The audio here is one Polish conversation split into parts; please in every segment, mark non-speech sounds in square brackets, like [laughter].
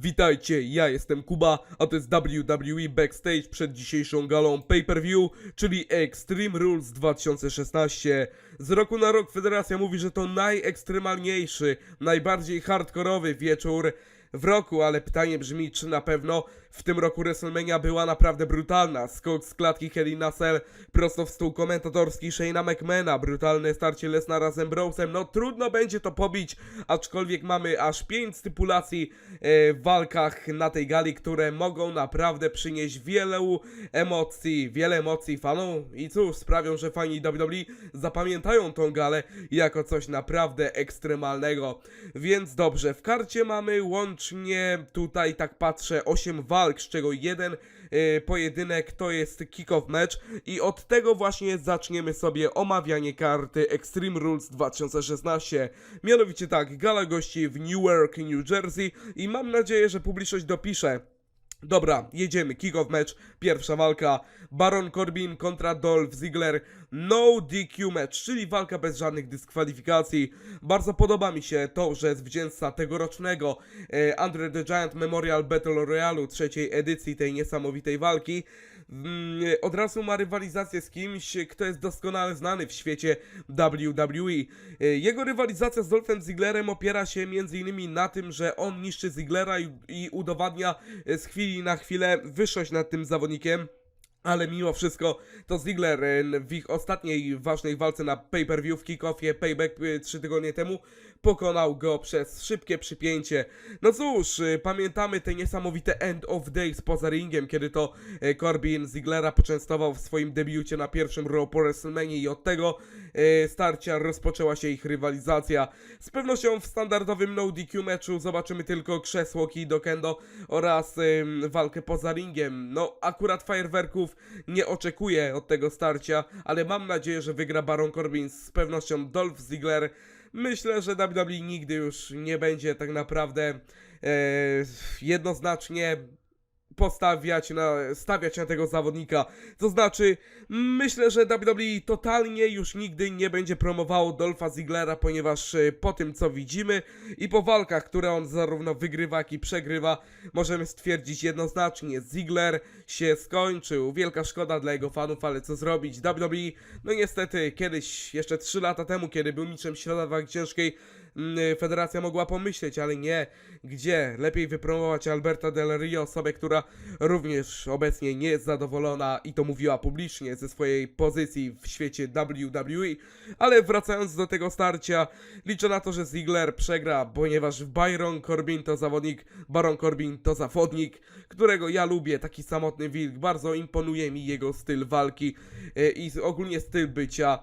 Witajcie, ja jestem Kuba, a to jest WWE Backstage przed dzisiejszą galą pay-per-view, czyli Extreme Rules 2016. Z roku na rok Federacja mówi, że to najekstremalniejszy, najbardziej hardkorowy wieczór w roku, ale pytanie brzmi, czy na pewno w tym roku WrestleMania była naprawdę brutalna. Skok z klatki Kelly Nassel, prosto w stół komentatorski Shane'a McMahona, brutalne starcie Lesnara z Ambrosem, no trudno będzie to pobić, aczkolwiek mamy aż 5 stypulacji e, w walkach na tej gali, które mogą naprawdę przynieść wiele emocji, wiele emocji fanom i cóż, sprawią, że fani WWE zapamiętają tą galę jako coś naprawdę ekstremalnego. Więc dobrze, w karcie mamy łącznie tutaj tak patrzę 8 walk, z czego jeden e, pojedynek to jest kick-off match i od tego właśnie zaczniemy sobie omawianie karty Extreme Rules 2016. Mianowicie tak, gala gości w Newark, New Jersey i mam nadzieję, że publiczność dopisze. Dobra, jedziemy. Kick-off match, pierwsza walka. Baron Corbin kontra Dolph Ziggler. No DQ match, czyli walka bez żadnych dyskwalifikacji. Bardzo podoba mi się to, że zwycięzca tegorocznego e, Andre the Giant Memorial Battle Royale trzeciej edycji tej niesamowitej walki od razu ma rywalizację z kimś, kto jest doskonale znany w świecie WWE. E, Jego rywalizacja z Dolphem Zigglerem opiera się m.in. na tym, że on niszczy Ziglera i, i udowadnia e, z chwili na chwilę wyższość nad tym zawodnikiem. Ale mimo wszystko to Ziggler e, w ich ostatniej ważnej walce na pay-per-view w kickoffie Payback 3 tygodnie temu pokonał go przez szybkie przypięcie. No cóż, y, pamiętamy te niesamowite End of Days poza ringiem, kiedy to e, Corbin Ziglera poczęstował w swoim debiucie na pierwszym Raw po WrestleMania i od tego e, starcia rozpoczęła się ich rywalizacja. Z pewnością w standardowym no DQ meczu zobaczymy tylko krzesło Kido Kendo oraz walkę poza ringiem. No akurat fajerwerków nie oczekuję od tego starcia, ale mam nadzieję, że wygra Baron Corbin z pewnością Dolph Ziggler. Myślę, że WWE nigdy już nie będzie tak naprawdę e, jednoznacznie postawiać na, stawiać na tego zawodnika. To znaczy, myślę, że WWE totalnie już nigdy nie będzie promowało Dolpha Ziglera, ponieważ e, po tym co widzimy i po walkach, które on zarówno wygrywa, jak i przegrywa, możemy stwierdzić jednoznacznie, Ziggler się skończył. Wielka szkoda dla jego fanów, ale co zrobić? WWE, no niestety, kiedyś, jeszcze 3 lata temu, kiedy był mistrzem wagi ciężkiej, Federacja mogła pomyśleć, ale nie, gdzie? Lepiej wypromować Alberta Del Rio, osobę, która również obecnie nie jest zadowolona i to mówiła publicznie ze swojej pozycji w świecie WWE. Ale wracając do tego starcia, liczę na to, że Ziggler przegra, ponieważ Byron Corbin to zawodnik, Baron Corbin to zawodnik, którego ja lubię, taki samotny wilk, bardzo imponuje mi jego styl walki e, i ogólnie styl bycia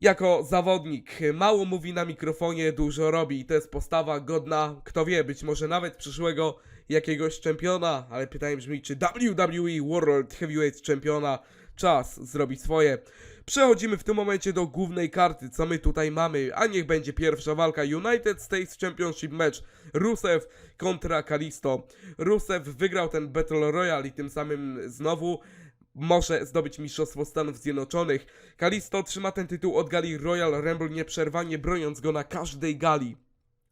jako zawodnik. Mało mówi na mikrofonie, dużo robi. To jest postawa godna, kto wie, być może nawet przyszłego jakiegoś czempiona, ale pytanie brzmi, czy WWE World Heavyweight Czempiona czas zrobić swoje. Przechodzimy w tym momencie do głównej karty, co my tutaj mamy, a niech będzie pierwsza walka United States Championship Match Rusev kontra Kalisto. Rusev wygrał ten Battle Royale i tym samym znowu może zdobyć Mistrzostwo Stanów Zjednoczonych. Kalisto trzyma ten tytuł od gali Royal Rumble nieprzerwanie, broniąc go na każdej gali.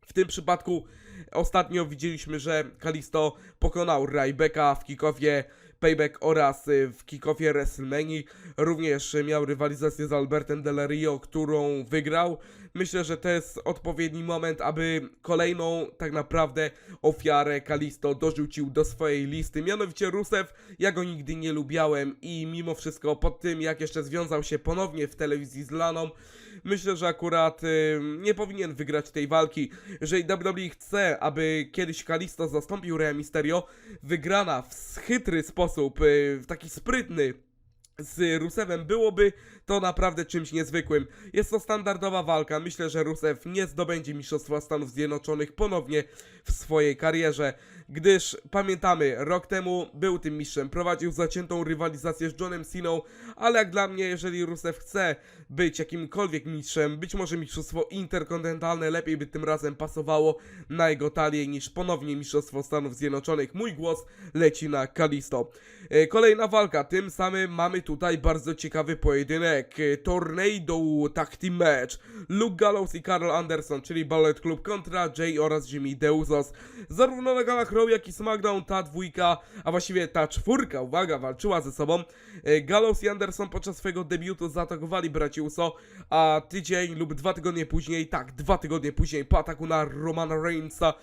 W tym przypadku ostatnio widzieliśmy, że Kalisto pokonał Rybeka w kickoffie Payback oraz y, w kickoffie WrestleMania. Również miał rywalizację z Albertem Del Rio, którą wygrał. Myślę, że to jest odpowiedni moment, aby kolejną tak naprawdę ofiarę Kalisto dorzucił do swojej listy. Mianowicie Rusev, ja go nigdy nie lubiałem i mimo wszystko po tym jak jeszcze związał się ponownie w telewizji z Laną, myślę, że akurat y, nie powinien wygrać tej walki. Jeżeli WWE chce, aby kiedyś Kalisto zastąpił Rey Mysterio, wygrana w chytry sposób, y, w taki sprytny z Rusewem byłoby to naprawdę czymś niezwykłym. Jest to standardowa walka. Myślę, że Rusev nie zdobędzie Mistrzostwa Stanów Zjednoczonych ponownie w swojej karierze, gdyż pamiętamy, rok temu był tym mistrzem, prowadził zaciętą rywalizację z Johnem Ceną, ale jak dla mnie, jeżeli Rusev chce być jakimkolwiek mistrzem, być może mistrzostwo interkontynentalne lepiej by tym razem pasowało na jego talię niż ponownie Mistrzostwo Stanów Zjednoczonych. Mój głos leci na Kalisto. E, Kolejna walka, tym samym mamy tutaj bardzo ciekawy pojedynek. Tornado Tag Team Match. Luke Gallows i Carl Anderson, czyli Ballet Club kontra Jay oraz Jimmy Deusos. Zarówno na galach Raw, jak i SmackDown, ta dwójka, a właściwie ta czwórka, uwaga, walczyła ze sobą. E, Gallows i Anderson podczas swojego debiutu zaatakowali braci Uso, a tydzień lub dwa tygodnie później, tak, dwa tygodnie później, po ataku na Romana Reignsa,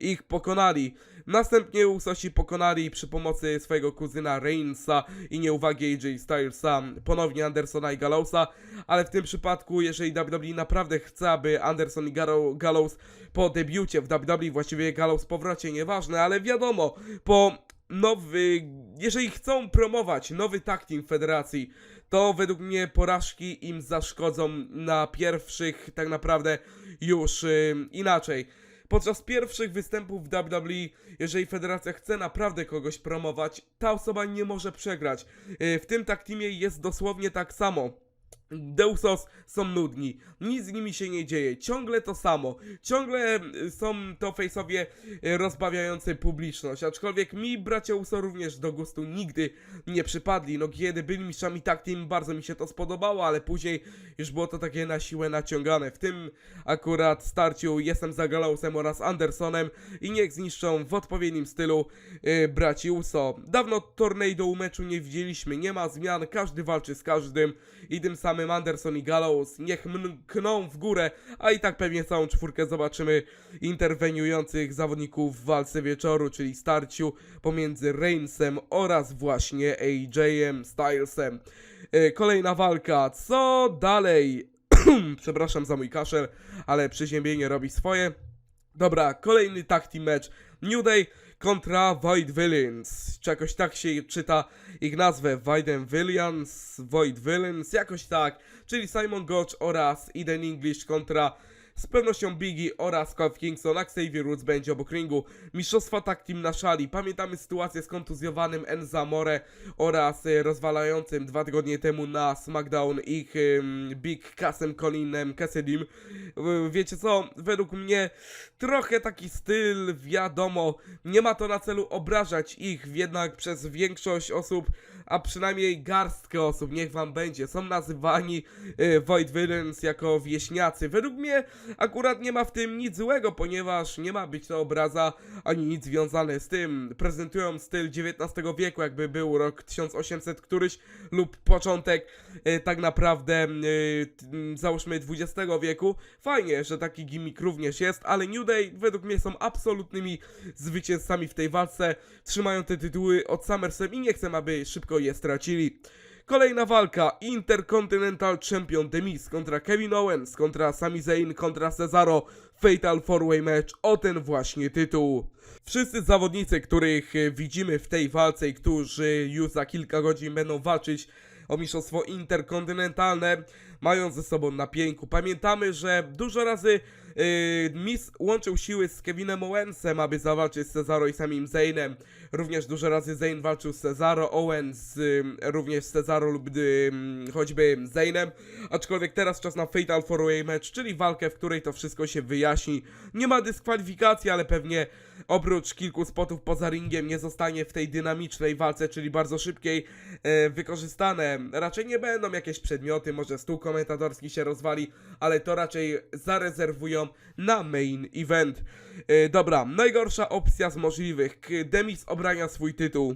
ich pokonali. Następnie Usosi pokonali przy pomocy swojego kuzyna Reignsa i nieuwagi AJ Stylesa ponownie Andersona i Gallowsa, ale w tym przypadku, jeżeli WWE naprawdę chce, aby Anderson i Gallow- Gallows po debiucie w WWE, właściwie Gallows powrocie, nieważne, ale wiadomo, po nowy, jeżeli chcą promować nowy tag team federacji, to według mnie porażki im zaszkodzą na pierwszych tak naprawdę już y, inaczej. Podczas pierwszych występów w WWE, jeżeli federacja chce naprawdę kogoś promować, ta osoba nie może przegrać. Y, W tym tag teamie jest dosłownie tak samo. Deusos są nudni, nic z nimi się nie dzieje, ciągle to samo, ciągle y, są to face'owie y, rozbawiający publiczność, aczkolwiek mi bracia Uso również do gustu nigdy nie przypadli, no kiedy byli mistrzami tag team bardzo mi się to spodobało, ale później już było to takie na siłę naciągane, w tym akurat starciu jestem za Gallowsem oraz Andersonem i niech zniszczą w odpowiednim stylu y, braci Uso. Dawno tornado meczu nie widzieliśmy, nie ma zmian, każdy walczy z każdym i tym samym Anderson i Gallows niech mkną w górę, a i tak pewnie całą czwórkę zobaczymy interweniujących zawodników w walce wieczoru, czyli starciu pomiędzy Reignsem oraz właśnie AJ-em Stylesem. E, Kolejna walka, co dalej? [clears throat] Przepraszam za mój kaszel, ale przeziębienie robi swoje. Dobra, kolejny tag team match. New Day kontra Void Villains. Czy jakoś tak się czyta ich nazwę? Void Villains, Void Villains, jakoś tak. Czyli Simon Gotch oraz Eden English kontra z pewnością Biggie oraz Kof Kingston, Xavier Woods będzie obok ringu. Mistrzostwa tag team na szali. Pamiętamy sytuację z kontuzjowanym Enza More oraz e, rozwalającym dwa tygodnie temu na SmackDown ich ym, Big Cassem Collinem Cassidym. Wiecie co, według mnie trochę taki styl, wiadomo, nie ma to na celu obrażać ich, jednak przez większość osób, a przynajmniej garstkę osób, niech wam będzie, są nazywani y, Void Villains jako wieśniacy. Według mnie akurat nie ma w tym nic złego, ponieważ nie ma być to obraza, ani nic związane z tym. Prezentują styl XIX wieku, jakby był rok 1800 któryś lub początek y, tak naprawdę m, załóżmy XX wieku. Fajnie, że taki gimmick również jest, ale New Day według mnie są absolutnymi zwycięzcami w tej walce. Trzymają te tytuły od SummerSlam i nie chcę, aby szybko je stracili. Kolejna walka, Intercontinental Champion The Miz kontra Kevin Owens, kontra Sami Zayn, kontra Cesaro, Fatal 4-Way Match o ten właśnie tytuł. Wszyscy zawodnicy, których e, widzimy w tej walce i którzy już za kilka godzin będą walczyć o mistrzostwo interkontynentalne, mają ze sobą na pięku. Pamiętamy, że dużo razy yy, łączył siły z Kevinem Owensem, aby zawalczyć z Cesaro i samim Zaynem. Również dużo razy Zayn walczył z Cesaro, Owens yy, również z Cesaro lub yy, choćby Zaynem. Aczkolwiek teraz czas na Fatal 4-Way Match, czyli walkę, w której to wszystko się wyjaśni. Nie ma dyskwalifikacji, ale pewnie oprócz kilku spotów poza ringiem nie zostanie w tej dynamicznej walce, czyli bardzo szybkiej, e, wykorzystane. Raczej nie będą jakieś przedmioty, może stół komentatorski się rozwali, ale to raczej zarezerwują na main event. E, dobra, najgorsza opcja z możliwych. Demis obrania swój tytuł.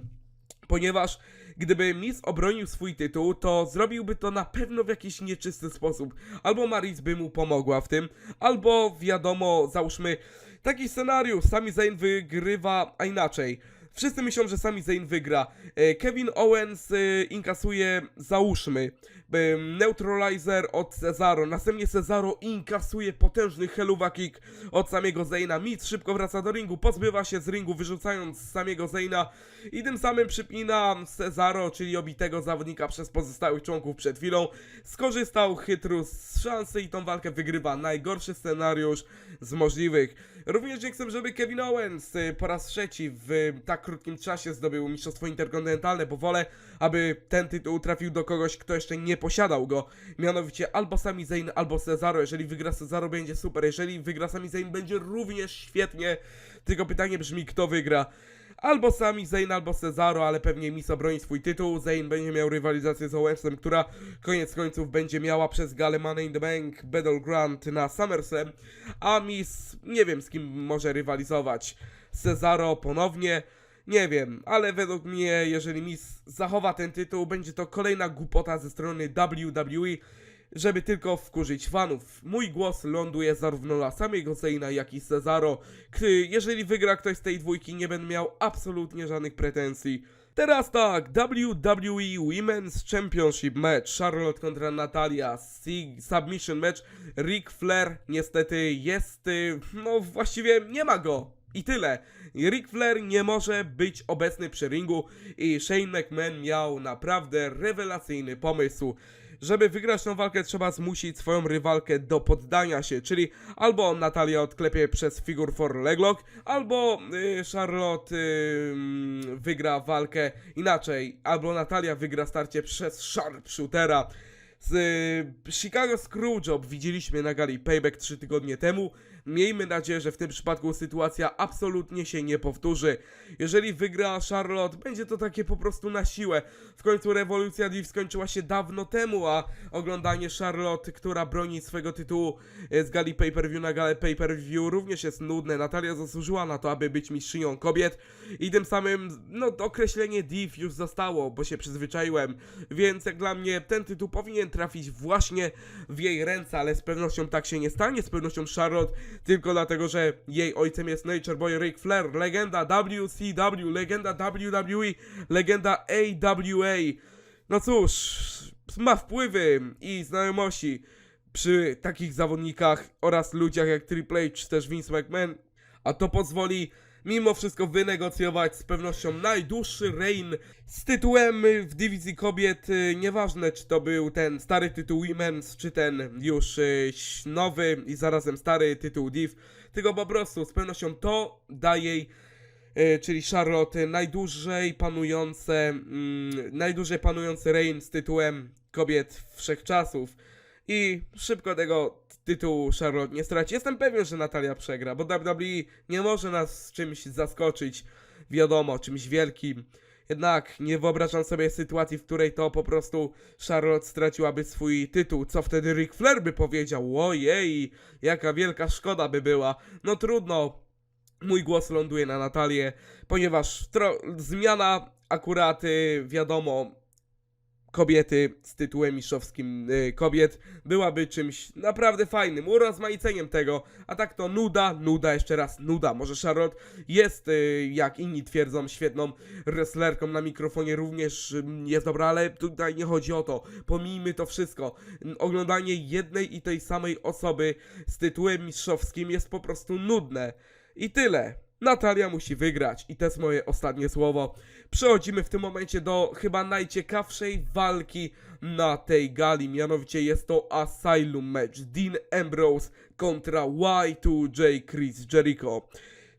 Ponieważ gdyby Miz obronił swój tytuł, to zrobiłby to na pewno w jakiś nieczysty sposób. Albo Maris by mu pomogła w tym, albo wiadomo, załóżmy taki scenariusz, Sami Zayn wygrywa, a inaczej. Wszyscy myślą, że Sami Zayn wygra. E, Kevin Owens e, inkasuje, załóżmy, neutralizer od Cesaro. Następnie Cesaro inkasuje potężny helluva kick od samego Zayna. Miz szybko wraca do ringu, pozbywa się z ringu, wyrzucając samego Zayna i tym samym przypina Cesaro, czyli obitego zawodnika przez pozostałych członków przed chwilą. Skorzystał chytru z szansy i tą walkę wygrywa. Najgorszy scenariusz z możliwych. Również nie chcę, żeby Kevin Owens y, po raz trzeci w tak krótkim czasie zdobył mistrzostwo interkontynentalne, bo wolę, aby ten tytuł trafił do kogoś, kto jeszcze nie posiadał go. Mianowicie albo Sami Zayn, albo Cesaro. Jeżeli wygra Cesaro, będzie super. Jeżeli wygra Sami Zayn, będzie również świetnie. Tylko pytanie brzmi, kto wygra. Albo Sami Zayn, albo Cesaro, ale pewnie Miz obroni swój tytuł. Zayn będzie miał rywalizację z Owensem, która koniec końców będzie miała przez galę Money in the Bank Battleground na SummerSlam, a Miz nie wiem z kim może rywalizować. Cesaro ponownie. Nie wiem, ale według mnie, jeżeli Miz zachowa ten tytuł, będzie to kolejna głupota ze strony WWE, żeby tylko wkurzyć fanów. Mój głos ląduje zarówno na samego Zayna, jak i Cesaro. K- Jeżeli wygra ktoś z tej dwójki, nie będę miał absolutnie żadnych pretensji. Teraz tak, WWE Women's Championship Match, Charlotte kontra Natalia, Submission Match, Ric Flair niestety jest, y, no właściwie nie ma go. I tyle. Ric Flair nie może być obecny przy ringu i Shane McMahon miał naprawdę rewelacyjny pomysł. Żeby wygrać tą walkę trzeba zmusić swoją rywalkę do poddania się, czyli albo Natalia odklepie przez Figure 4 Leglock, albo y, Charlotte y, wygra walkę inaczej, albo Natalia wygra starcie przez Sharpshootera. Z y, Chicago Screwjob widzieliśmy na gali Payback 3 tygodnie temu. Miejmy nadzieję, że w tym przypadku sytuacja absolutnie się nie powtórzy. Jeżeli wygra Charlotte, będzie to takie po prostu na siłę. W końcu rewolucja Div skończyła się dawno temu, a oglądanie Charlotte, która broni swego tytułu z gali pay-per-view na galę pay-per-view również jest nudne. Natalia zasłużyła na to, aby być mistrzynią kobiet i tym samym, no, określenie Div już zostało, bo się przyzwyczaiłem. Więc jak dla mnie ten tytuł powinien trafić właśnie w jej ręce, ale z pewnością tak się nie stanie, z pewnością Charlotte, tylko dlatego, że jej ojcem jest Nature Boy Ric Flair, legenda WCW, legenda WWE, legenda AWA. No cóż, ma wpływy i znajomości przy takich zawodnikach oraz ludziach jak Triple H czy też Vince McMahon, a to pozwoli mimo wszystko wynegocjować z pewnością najdłuższy reign z tytułem w dywizji kobiet, y, nieważne czy to był ten stary tytuł Women's, czy ten już y, nowy i zarazem stary tytuł Div, tylko po prostu z pewnością to daje jej y, czyli Charlotte, najdłużej panujące, mm, najdłużej panujący reign z tytułem kobiet wszechczasów. I szybko tego tytułu Charlotte nie straci. Jestem pewien, że Natalia przegra, bo WWE nie może nas czymś zaskoczyć, wiadomo, czymś wielkim. Jednak nie wyobrażam sobie sytuacji, w której to po prostu Charlotte straciłaby swój tytuł. Co wtedy Ric Flair by powiedział? Ojej, jaka wielka szkoda by była. No trudno, mój głos ląduje na Natalię, ponieważ zmiana akurat, y, wiadomo, kobiety z tytułem mistrzowskim y, kobiet byłaby czymś naprawdę fajnym, urozmaiceniem tego, a tak to nuda, nuda, jeszcze raz nuda. Może Charlotte jest, y, jak inni twierdzą, świetną wrestlerką na mikrofonie, również jest dobra, ale tutaj nie chodzi o to. Pomijmy to wszystko. Oglądanie jednej i tej samej osoby z tytułem mistrzowskim jest po prostu nudne. I tyle. Natalia musi wygrać i to jest moje ostatnie słowo. Przechodzimy w tym momencie do chyba najciekawszej walki na tej gali, mianowicie jest to Asylum Match Dean Ambrose kontra Y2J Chris Jericho.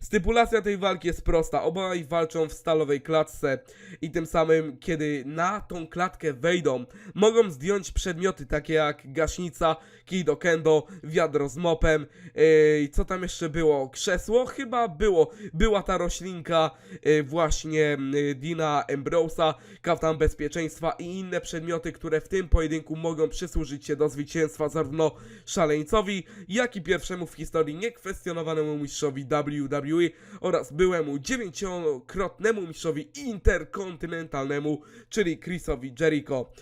Stypulacja tej walki jest prosta, obaj walczą w stalowej klatce i tym samym, kiedy na tą klatkę wejdą, mogą zdjąć przedmioty takie jak gaśnica, kij do kendo, wiadro z mopem, yy, co tam jeszcze było? Krzesło? Chyba było. Była ta roślinka yy, właśnie yy, Dina Ambrosa, kaftan bezpieczeństwa i inne przedmioty, które w tym pojedynku mogą przysłużyć się do zwycięstwa zarówno szaleńcowi, jak i pierwszemu w historii niekwestionowanemu mistrzowi WWE oraz byłemu dziewięciokrotnemu mistrzowi interkontynentalnemu, czyli Chrisowi Jericho.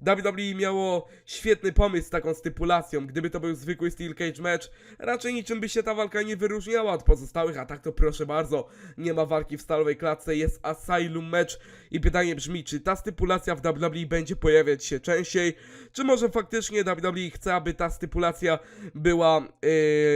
WWE miało świetny pomysł z taką stypulacją. Gdyby to był zwykły Steel Cage match, raczej niczym by się ta walka nie wyróżniała od pozostałych, a tak to proszę bardzo, nie ma walki w stalowej klatce, jest Asylum match i pytanie brzmi, czy ta stypulacja w WWE będzie pojawiać się częściej, czy może faktycznie WWE chce, aby ta stypulacja była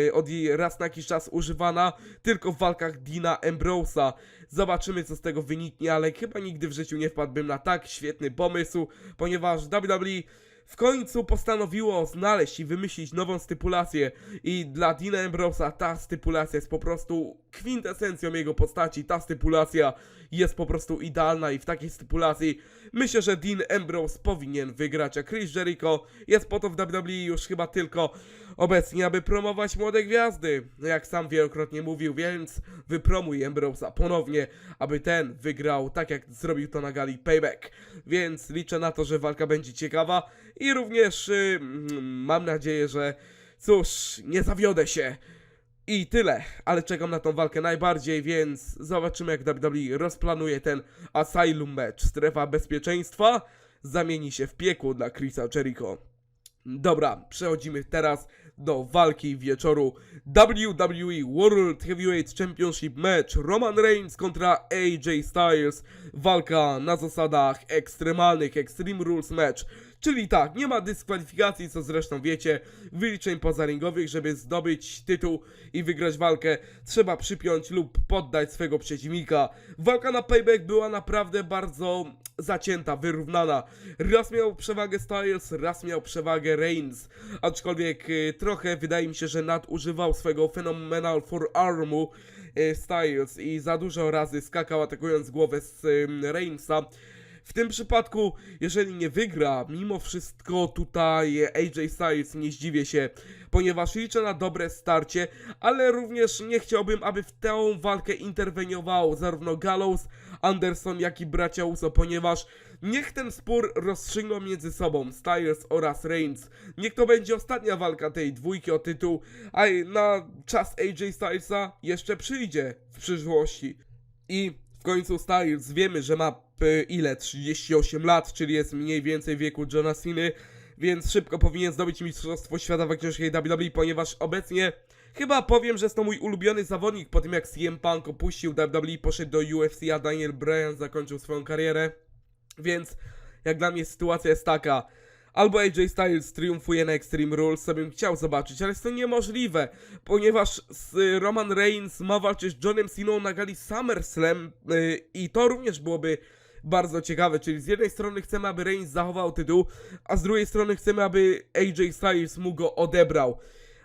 yy, od raz na jakiś czas używana tylko w walkach Dina Ambrosa. Zobaczymy, co z tego wyniknie, ale chyba nigdy w życiu nie wpadłbym na tak świetny pomysł, ponieważ WWE w końcu postanowiło znaleźć i wymyślić nową stypulację. I dla Dina Ambrosa ta stypulacja jest po prostu kwintesencją jego postaci, ta stypulacja jest po prostu idealna i w takiej stypulacji myślę, że Dean Ambrose powinien wygrać, a Chris Jericho jest po to w WWE już chyba tylko obecnie, aby promować młode gwiazdy, jak sam wielokrotnie mówił, więc wypromuj Ambrosa ponownie, aby ten wygrał tak jak zrobił to na gali Payback, więc liczę na to, że walka będzie ciekawa i również y, mm, mam nadzieję, że cóż, nie zawiodę się. I tyle, ale czekam na tą walkę najbardziej, więc zobaczymy jak WWE rozplanuje ten Asylum Match. Strefa bezpieczeństwa zamieni się w piekło dla Chrisa Jericho. Dobra, przechodzimy teraz do walki wieczoru. WWE World Heavyweight Championship Match Roman Reigns kontra AJ Styles. Walka na zasadach ekstremalnych. Extreme Rules Match czyli tak, nie ma dyskwalifikacji, co zresztą wiecie, wyliczeń pozaringowych, żeby zdobyć tytuł i wygrać walkę, trzeba przypiąć lub poddać swego przeciwnika. Walka na payback była naprawdę bardzo zacięta, wyrównana. Raz miał przewagę Styles, raz miał przewagę Reigns, aczkolwiek y, trochę wydaje mi się, że nadużywał swego Phenomenal Forearmu y, Styles i za dużo razy skakał atakując głowę z Reignsa. W tym przypadku, jeżeli nie wygra, mimo wszystko tutaj AJ Styles nie zdziwię się, ponieważ liczę na dobre starcie, ale również nie chciałbym, aby w tę walkę interweniował zarówno Gallows, Anderson, jak i bracia Uso, ponieważ niech ten spór rozstrzygną między sobą Styles oraz Reigns. Niech to będzie ostatnia walka tej dwójki o tytuł, a na czas AJ Stylesa jeszcze przyjdzie w przyszłości. I w końcu Styles wiemy, że ma ile? 38 lat, czyli jest mniej więcej wieku Johna Ceny, więc szybko powinien zdobyć Mistrzostwo Świata w ciężkiej WWE, ponieważ obecnie chyba powiem, że jest to mój ulubiony zawodnik po tym jak CM Punk opuścił WWE, poszedł do UFC, a Daniel Bryan zakończył swoją karierę. Więc jak dla mnie sytuacja jest taka. Albo AJ Styles triumfuje na Extreme Rules, co bym chciał zobaczyć, ale jest to niemożliwe, ponieważ Roman Reigns ma walczyć z Johnem Ceną na gali SummerSlam yy, i to również byłoby bardzo ciekawe, czyli z jednej strony chcemy, aby Reigns zachował tytuł, a z drugiej strony chcemy, aby AJ Styles mu go odebrał.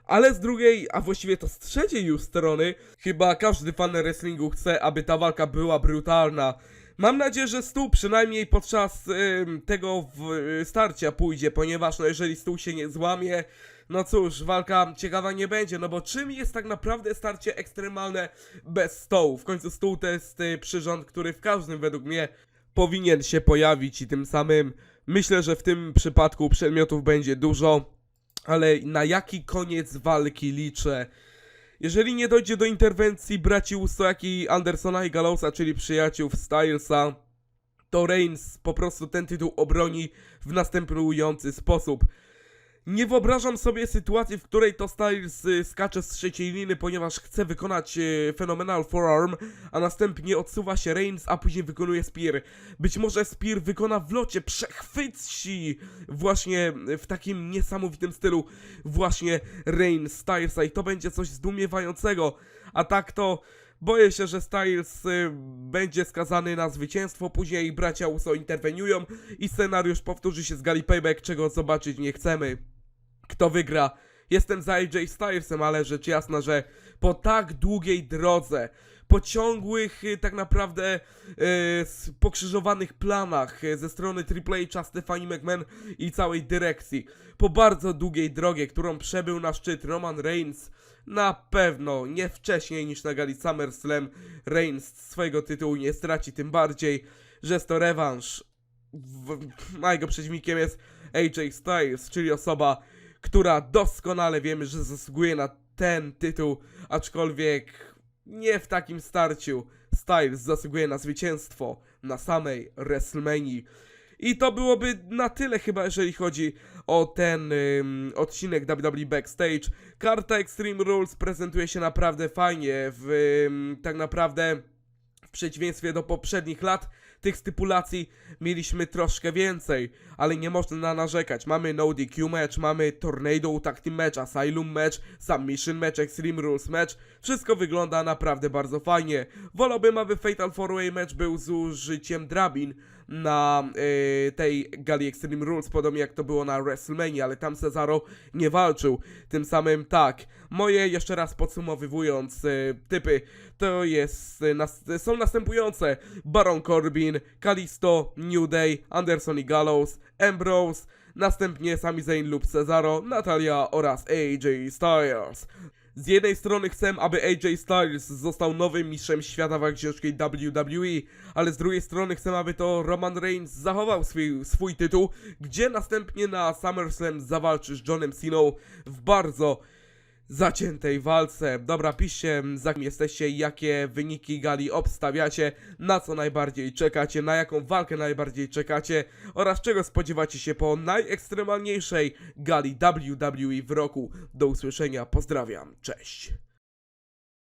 Ale z drugiej, a właściwie to z trzeciej już strony, chyba każdy fan wrestlingu chce, aby ta walka była brutalna. Mam nadzieję, że stół przynajmniej podczas ym, tego w, y, starcia pójdzie, ponieważ no jeżeli stół się nie złamie, no cóż, walka ciekawa nie będzie, no bo czym jest tak naprawdę starcie ekstremalne bez stołu? W końcu stół to jest y, przyrząd, który w każdym według mnie powinien się pojawić i tym samym myślę, że w tym przypadku przedmiotów będzie dużo, ale na jaki koniec walki liczę? Jeżeli nie dojdzie do interwencji braci Uso, jak i Andersona i Gallowsa, czyli przyjaciół Stylesa, to Reigns po prostu ten tytuł obroni w następujący sposób. Nie wyobrażam sobie sytuacji, w której to Styles y, skacze z trzeciej liny, ponieważ chce wykonać y, Phenomenal Forearm, a następnie odsuwa się Reigns, a później wykonuje Spear. Być może Spear wykona w locie, przechwyci właśnie w takim niesamowitym stylu właśnie Reigns Stylesa i to będzie coś zdumiewającego. A tak to boję się, że Styles y, będzie skazany na zwycięstwo, później bracia Uso interweniują i scenariusz powtórzy się z Gali Payback, czego zobaczyć nie chcemy kto wygra. Jestem za AJ Stylesem, ale rzecz jasna, że po tak długiej drodze, po ciągłych y, tak naprawdę y, pokrzyżowanych planach y, ze strony Triple H'a, Stephanie McMahon i całej dyrekcji, po bardzo długiej drogie, którą przebył na szczyt Roman Reigns, na pewno nie wcześniej niż na gali SummerSlam Reigns swojego tytułu nie straci, tym bardziej, że jest to rewanż. W, a [laughs] jego przeciwnikiem jest AJ Styles, czyli osoba, która doskonale wiemy, że zasługuje na ten tytuł, aczkolwiek nie w takim starciu. Styles zasługuje na zwycięstwo na samej WrestleManii. I to byłoby na tyle chyba, jeżeli chodzi o ten ym, odcinek WWE Backstage. Karta Extreme Rules prezentuje się naprawdę fajnie, w, ym, tak naprawdę przeciwieństwie do poprzednich lat, tych stypulacji mieliśmy troszkę więcej, ale nie można narzekać. Mamy No DQ match, mamy Tornado Tag Team match, Asylum match, Submission match, Extreme Rules match. Wszystko wygląda naprawdę bardzo fajnie. Wolałbym, aby Fatal 4-Way match był z użyciem drabin na yy, tej gali Extreme Rules, podobnie jak to było na WrestleMania, ale tam Cesaro nie walczył. Tym samym tak, moje jeszcze raz podsumowywując yy, typy, to jest, yy, nas, są następujące Baron Corbin, Kalisto, New Day, Anderson i Gallows, Ambrose, następnie Sami Zayn lub Cesaro, Natalia oraz AJ Styles. Z jednej strony chcę, aby AJ Styles został nowym mistrzem świata w ciężkiej WWE, ale z drugiej strony chcę, aby to Roman Reigns zachował swój, swój tytuł, gdzie następnie na SummerSlam zawalczy z Johnem Ceną w bardzo zaciętej walce. Dobra, piszcie za kim jesteście, jakie wyniki gali obstawiacie, na co najbardziej czekacie, na jaką walkę najbardziej czekacie oraz czego spodziewacie się po najekstremalniejszej gali WWE w roku. Do usłyszenia, pozdrawiam, cześć.